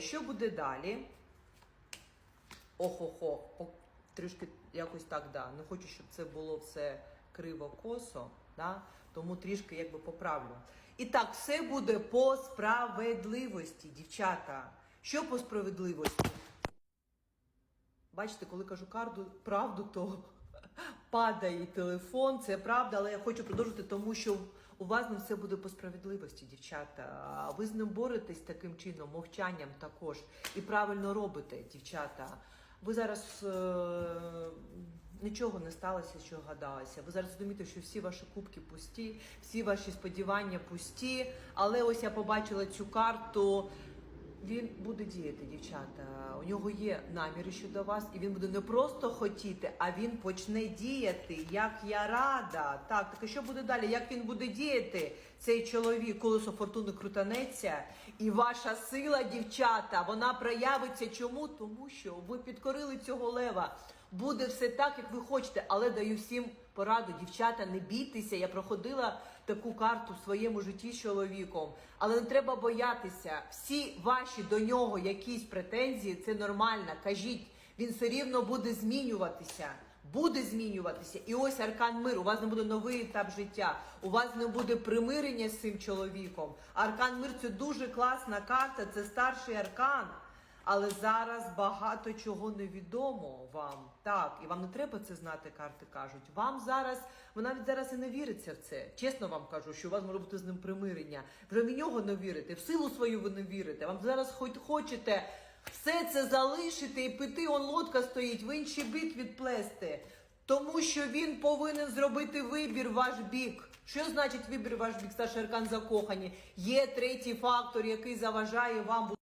Що буде далі? Ох-охо, трішки якось так, да. Не хочу, щоб це було все криво-косо, да? тому трішки якби поправлю. І так, все буде по справедливості, дівчата. Що по справедливості? Бачите, коли кажу карду, правду, то падає телефон, це правда, але я хочу продовжити, тому що у вас не все буде по справедливості, дівчата. Ви з ним боретесь таким чином, мовчанням також. І правильно робите, дівчата. Ви зараз е- нічого не сталося, що гадалося. Ви зараз розумієте, що всі ваші кубки пусті, всі ваші сподівання пусті. Але ось я побачила цю карту. Він буде діяти, дівчата. У нього є наміри щодо вас, і він буде не просто хотіти, а він почне діяти. Як я рада. Так, так і що буде далі? Як він буде діяти? Цей чоловік, колесо фортуни крутанеться, і ваша сила, дівчата, вона проявиться. Чому? Тому що ви підкорили цього лева. Буде все так, як ви хочете, але даю всім пораду, дівчата, не бійтеся. Я проходила таку карту в своєму житті з чоловіком, але не треба боятися. Всі ваші до нього якісь претензії, це нормально. Кажіть, він все рівно буде змінюватися. Буде змінюватися. І ось аркан мир. У вас не буде новий етап життя. У вас не буде примирення з цим чоловіком. Аркан мир це дуже класна карта, це старший аркан. Але зараз багато чого невідомо вам. Так, і вам не треба це знати, карти кажуть. Вам зараз, ви навіть зараз і не віриться в це. Чесно вам кажу, що у вас може бути з ним примирення. Вже в нього не вірите, в силу свою ви не вірите. Вам зараз хоч хочете все це залишити і піти, он лодка стоїть, в інший бік відплести. Тому що він повинен зробити вибір ваш бік. Що значить вибір ваш бік, старший аркан закохані? Є третій фактор, який заважає вам